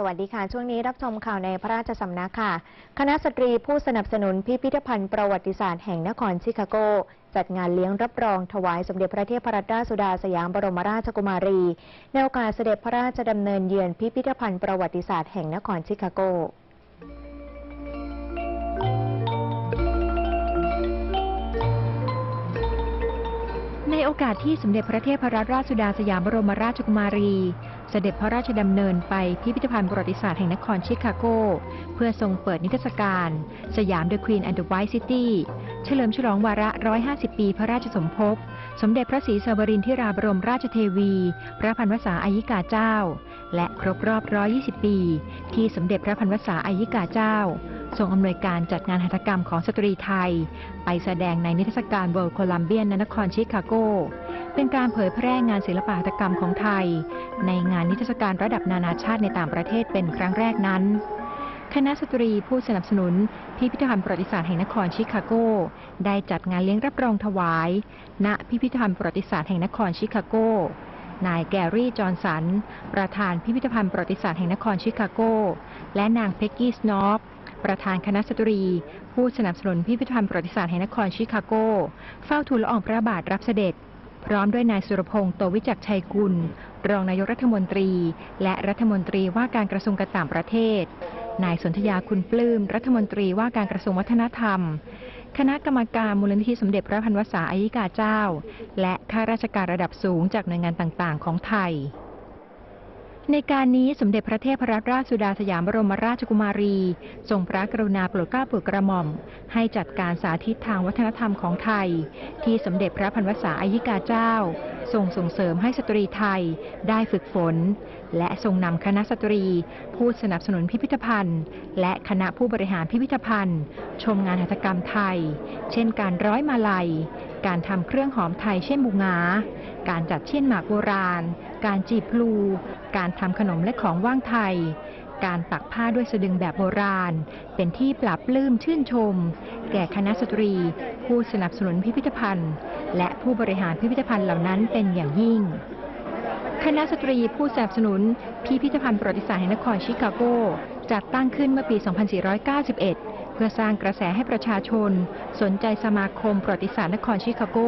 สวัสดีค่ะ ช่วงนี้รับชมข่าวในพระราชสำนักค่ะ คณะสตรีผู้สนับสนุนพิพิธภัณฑ์ประวัติศาสตร์แห่งนครชิคาโก จัดงานเลี้ยงรับรองถวายสมเด็จพระเทพรัตนราชสุดาสยามบรมราชกุมารี ในโอกาสเสด็จพระราชดำเนินเยือนพิพิธภัณฑ์ประวัติศาสตร์แห่งนครชิคาโกในโอกาสที่สมเด็จพระเทพรัตนราชสุดาสยามบรมราชกุมารี เสด็จพระราชดำเนินไปพิพิธภัณฑ์ประวัติศาสตร์แห่งนครชิคาโก เพื่อทรงเปิดนิทรรศการ สยาม The Queen and the White City เฉลิมฉลองวาระ 150 ปีพระราชสมภพ สมเด็จพระศรีสวรินทิราบรมราชเทวี พระพันวษาอายิกาเจ้า และครบรอบ 120 ปี ที่สมเด็จพระพันวษาอายิกาเจ้าทรงอำนวยการจัดงานหัตถกรรมของสตรีไทย ไปแสดงในนิทรรศการ World Columbian ณนครชิคาโก เป็นการเผยแพร่งานศิลปหัตถกรรมของไทย ในงานนิทรรศการระดับนานาชาติในต่างประเทศเป็นครั้งแรกนั้น คณะสตรีผู้สนับสนุน พิพิธภัณฑ์ประวัติศาสตร์แห่งนครชิคาโก ได้จัดงานเลี้ยงรับรองถวาย ณพิพิธภัณฑ์ประวัติศาสตร์แห่งนครชิคาโกนายแกรี่จอห์นสัน ประธานพิพิธภัณฑ์ประวัติศาสตร์แห่งนครชิคาโก และนางเพ็กกี้สโนอปประธานคณะสตรี ผู้สนับสนุนพิพิธภัณฑ์ประวัติศาสตร์แห่งนครชิคาโก เฝ้าทูลละอองพระบาทรับเสด็จ พร้อมด้วยนายสุรพงศ์โตวิจักชัยกุล รองนายกรัฐมนตรี และรัฐมนตรีว่าการกระทรวงการต่างประเทศ นายสนธยาคุณปลื้มรัฐมนตรีว่าการกระทรวงวัฒนธรรม คณะกรรมการมูลนิธิสมเด็จพระพันวษาอายิกาเจ้า และข้าราชการระดับสูงจากหน่วยงานต่างๆ ของไทย ในการนี้สมเด็จพระเทพรัตนราชสุดาสยามบรมราชกุมารี ทรงพระกรุณาโปรดเกล้าโปรดกระหม่อม ให้จัดการสาธิตทางวัฒนธรรมของไทย ที่สมเด็จพระพันวษาอายิกาเจ้า ทรงส่งเสริมให้สตรีไทยได้ฝึกฝน และทรงนำคณะสตรี ผู้สนับสนุนพิพิธภัณฑ์ และคณะผู้บริหารพิพิธภัณฑ์ ชมงานหัตถกรรมไทย เช่นการร้อยมาลัย การทำเครื่องหอมไทยเช่นบุงา การจัดเชี่ยนหมากโบราณ การจีบพลู การทำขนมและของว่างไทย การปักผ้าด้วยสะดึงแบบโบราณ เป็นที่ปราบปลื้มชื่นชม แก่คณะสตรี ผู้สนับสนุนพิพิธภัณฑ์ และผู้บริหารพิพิธภัณฑ์เหล่านั้นเป็นอย่างยิ่งคณะสตรีผู้สนับสนุนพิพิธภัณฑ์ประวัติศาสตร์แห่งนครชิคาโกจัดตั้งขึ้นเมื่อปี 2491 พื่อสร้างกระแสให้ประชาชน สนใจสมาคมประวัติศาสตร์นครชิคาโก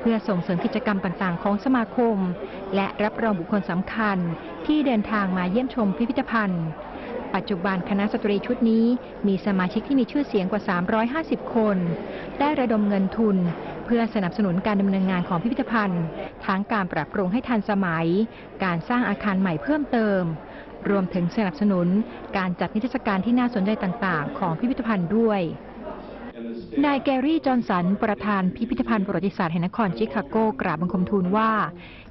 เพื่อส่งเสริมกิจกรรมต่างๆ ของสมาคม และรับรองบุคคลสำคัญที่เดินทางมาเยี่ยมชมพิพิธภัณฑ์ ปัจจุบันคณะสตรีชุดนี้มีสมาชิกที่มีชื่อเสียงกว่า 350 คน ได้ระดมเงินทุนเพื่อสนับสนุนการดำเนินงานของพิพิธภัณฑ์ ทั้งการปรับปรุงให้ทันสมัย การสร้างอาคารใหม่เพิ่มเติม รวมถึงสนับสนุนการจัดนิทรรศการที่น่าสนใจต่างๆ ของพิพิธภัณฑ์ด้วย นายแกรี่ จอห์นสัน ประธานพิพิธภัณฑ์ประวัติศาสตร์แห่งนครชิคาโก กราบบังคมทูลว่า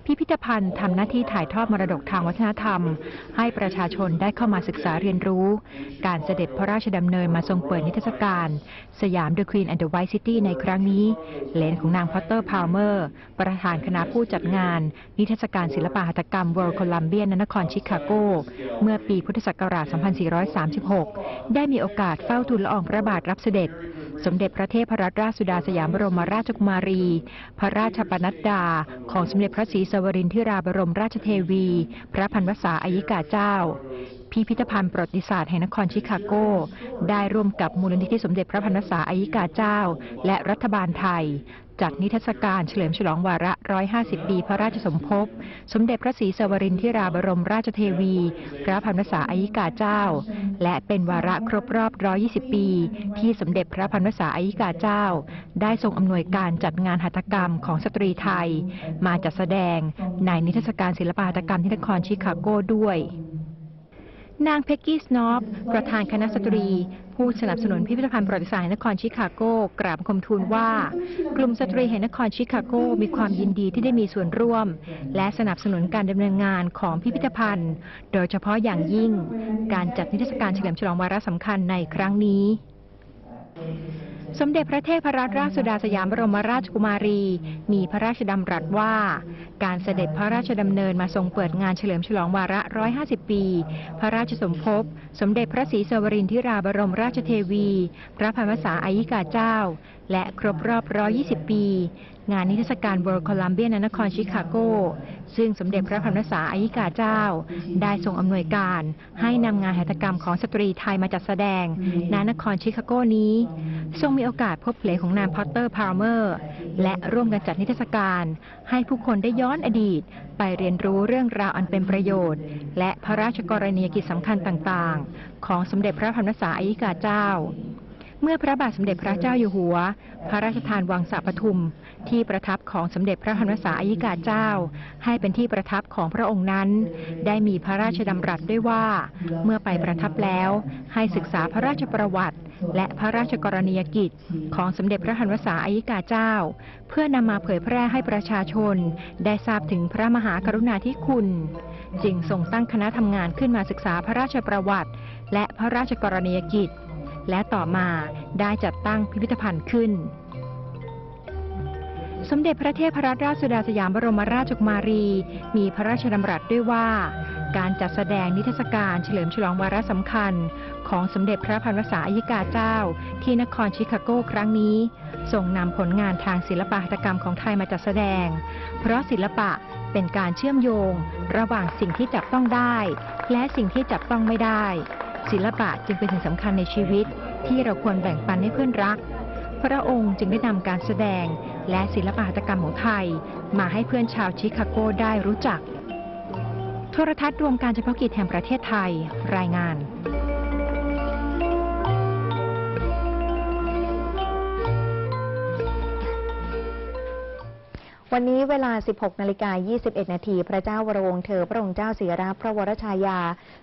พิพิธภัณฑ์ทำหน้าที่ถ่ายทอดมรดกทางวัฒนธรรม ให้ประชาชนได้เข้ามาศึกษาเรียนรู้ การเสด็จพระราชดำเนินมาทรงเปิดนิทรรศการ สยาม The Queen and the White City ในครั้งนี้ เลนของนางพอตเตอร์พาวเมอร์ ประธานคณะผู้จัดงาน นิทรรศการศิลปหัตถกรรม World Columbian ณนครชิคาโก เมื่อปีพุทธศักราช 2436 ได้มีโอกาสเฝ้าทูลละอองพระบาทรับเสด็จ สมเด็จพระเทพรัตนราชสุดาสยามบรมราชกุมารี พระราชปนัดดา ของสมเด็จพระศรีสวรินทิราบรมราชเทวี พระพันวษาอายิกาเจ้า พิพิธภัณฑ์ประวัติศาสตร์แห่งนครชิคาโก ได้ร่วมกับมูลนิธิสมเด็จพระพันวษาอายิกาเจ้า และรัฐบาลไทยจัดนิทรรศการเฉลิมฉลองวาระ 150 ปีพระราชสมภพ สมเด็จพระศรีสวรินทิราบรมราชเทวี พระพันวษาอายิกาเจ้า และเป็นวาระครบรอบ 120 ปี ที่สมเด็จพระพันวษาอายิกาเจ้า ได้ทรงอำนวยการจัดงานหัตถกรรมของสตรีไทย มาจัดแสดงในนิทรรศการศิลปหัตถกรรมที่นครชิคาโกด้วย นางเพ็กกี้สโนฟประธานคณะสตรี ผู้สนับสนุนพิพิธภัณฑ์ประวัติศาสตร์แห่งนครชิคาโกกราบคมทูลว่า กลุ่มสตรีแห่งนครชิคาโกมีความยินดีที่ได้มีส่วนร่วม และสนับสนุนการดำเนินงานของพิพิธภัณฑ์ โดยเฉพาะอย่างยิ่ง การจัดนิทรรศการเฉลิมฉลองวาระสำคัญในครั้งนี้ สมเด็จพระเทพรัตนราชสุดาสยามบรมราชกุมารี มีพระราชดำรัสว่า การเสด็จพระราชดำเนินมาทรงเปิดงานเฉลิมฉลองวาระ 150 ปี พระราชสมภพ สมเด็จพระศรีสวรินทิราบรมราชเทวี พระพันวษาอายิกาเจ้า และครบรอบ 120 ปี งานนิทรรศการ World Columbia ณนนครชิคาโก ซึ่งสมเด็จพระพันวษาอายิกาเจ้า ได้ทรงอำนวยการให้นำงานหัตถกรรมของสตรีไทยมาจัดแสดงณนครชิคาโกนี้ ทรงมีโอกาสพบเพลงของนางพอตเตอร์พาวเมอร์ และร่วมกันจัดนิทรรศการ ให้ผู้คนได้ย้อนอดีต ไปเรียนรู้เรื่องราวอันเป็นประโยชน์ และพระราชกรณียกิจสำคัญต่างๆ ของสมเด็จพระพันวษาอายิกาเจ้า เมื่อพระบาทสมเด็จพระเจ้าอยู่หัว พระราชทานวังสะปทุม ที่ประทับของสมเด็จพระพันวษาอายิกาเจ้า ให้เป็นที่ประทับของพระองค์นั้น ได้มีพระราชดำรัสด้วยว่า เมื่อไปประทับแล้วให้ศึกษาพระราชประวัติ และพระราชกรณียกิจ ของสมเด็จพระพันวษาอายิกาเจ้า เพื่อนำมาเผยแพร่ให้ประชาชน ได้ทราบถึงพระมหากรุณาธิคุณจึงทรงตั้งคณะทำงานขึ้นมาศึกษาพระราชประวัติ และพระราชกรณียกิจ และต่อมาได้จัดตั้งพิพิธภัณฑ์ขึ้น สมเด็จพระเทพรัตนราชสุดาสยามบรมราชกุมารี มีพระราชดำรัสด้วยว่า การจัดแสดงนิทรรศการเฉลิมฉลองวาระสำคัญ ของสมเด็จพระพันวษาอายิกาเจ้า ที่นครชิคาโกครั้งนี้ส่งนำผลงานทางศิลปหัตถกรรมของไทยมาจัดแสดง เพราะศิลปะเป็นการเชื่อมโยง ระหว่างสิ่งที่จับต้องได้ และสิ่งที่จับต้องไม่ได้ ศิลปะจึงเป็นสิ่งสำคัญในชีวิต ที่เราควรแบ่งปันให้เพื่อนรัก พระองค์จึงได้นำการแสดงและศิลปหัตถกรรมของไทย มาให้เพื่อนชาวชิคาโกได้รู้จัก โทรทัศน์รวมการเฉพาะกิจแห่งประเทศไทยรายงาน วันนี้เวลา 16 นาฬิกา 21 นาที พระเจ้าวรวงเธอ พระองค์เจ้าศิราพระวรชายา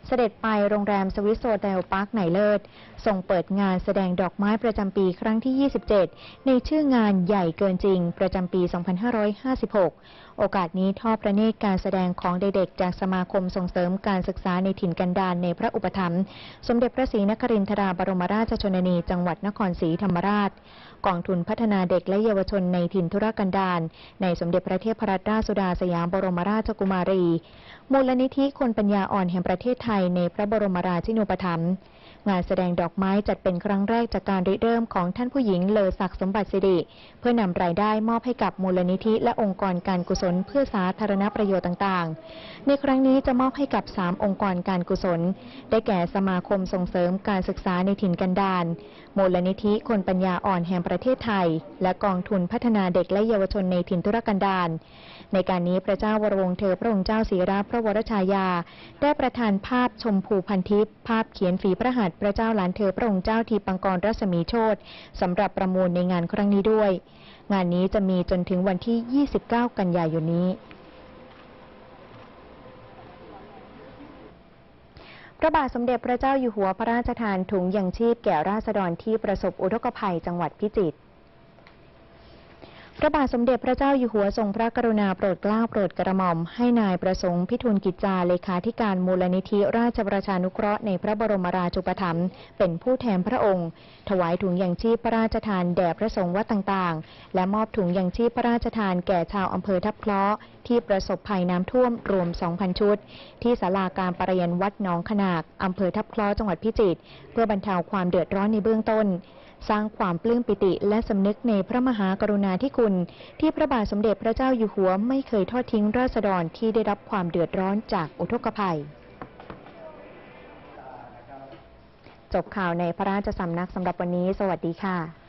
เสด็จไปโรงแรมสวิสโซเดลพาร์คไหนเลิศส่งเปิดงานแสดงดอกไม้ประจำปีครั้งที่ 27 ในชื่องานใหญ่เกินจริง ประจำปี 2556 โอกาสนี้ทอดพระเนตรการแสดงของเด็กๆจากสมาคมส่งเสริมการศึกษาในถิ่นกันดารในพระอุปถัมภ์สมเด็จพระศรีนครินทราบรมราชชนนี จังหวัดนครศรีธรรมราช กองทุนพัฒนาเด็กและเยาวชนในถิ่นธุรกันดารในสมเด็จพระเทพรัตนราชสุดาสยามบรมราชกุมารี มูลนิธิคนปัญญาอ่อนแห่งประเทศไทยในพระบรมราชินูปถัมภ์ งานแสดงดอกไม้จัดเป็นครั้งแรกจากการริเริ่มของท่านผู้หญิงเลอศักสมบัติสิริ เพื่อนำรายได้มอบให้กับมูลนิธิและองค์กรการกุศลเพื่อสาธารณประโยชน์ต่างๆ ในครั้งนี้จะมอบให้กับ 3 องค์กรการกุศล ได้แก่สมาคมส่งเสริมการศึกษาในถิ่นกันดารมูลนิธิคนปัญญาอ่อนแห่งประเทศไทย และกองทุนพัฒนาเด็กและเยาวชนในถิ่นธุรกันดารในการนี้พระเจ้าวรวงเธอพระองค์เจ้าศรีราพระวรชายา ได้ประทานภาพชมพูพันทิพย์ภาพเขียนฝีพระหัตถ์พระเจ้าหลานเธอพระองค์เจ้าทีปังกรรัศมีโชตสำหรับประมูลในงานครั้งนี้ด้วย งานนี้จะมีจนถึงวันที่ 29 กันยายนนี้พระบาทสมเด็จพระเจ้าอยู่หัวพระราชทานถุงยังชีพแก่ราษฎรที่ประสบอุทกภัยจังหวัดพิจิตร พระบาทสมเด็จพระเจ้าอยู่หัวทรงพระกรุณาโปรดเกล้าโปรดกระหม่อม ให้นายประสงค์พิทูลกิจจาเลขาธิการมูลนิธิราชประชานุเคราะห์ในพระบรมราชูปถัมภ์เป็นผู้แทนพระองค์ ถวายถุงยังชีพพระราชทานแด่พระสงฆ์วัดต่างๆ และมอบถุงยังชีพพระราชทานแก่ชาวอำเภอทับเคราะห์ที่ประสบภัยน้ำท่วมรวม 2,000 ชุด ที่ศาลาการประเรียนวัดหนองขนากอำเภอทับเคราะห์จังหวัดพิจิตรเพื่อบรรเทาความเดือดร้อนในเบื้องต้น สร้างความปลื้มปิติและสำนึกในพระมหากรุณาธิคุณ ที่พระบาทสมเด็จพระเจ้าอยู่หัวไม่เคยทอดทิ้งราษฎรที่ได้รับความเดือดร้อนจากอุทกภัย จบข่าวในพระราชสำนักสำหรับวันนี้ สวัสดีค่ะ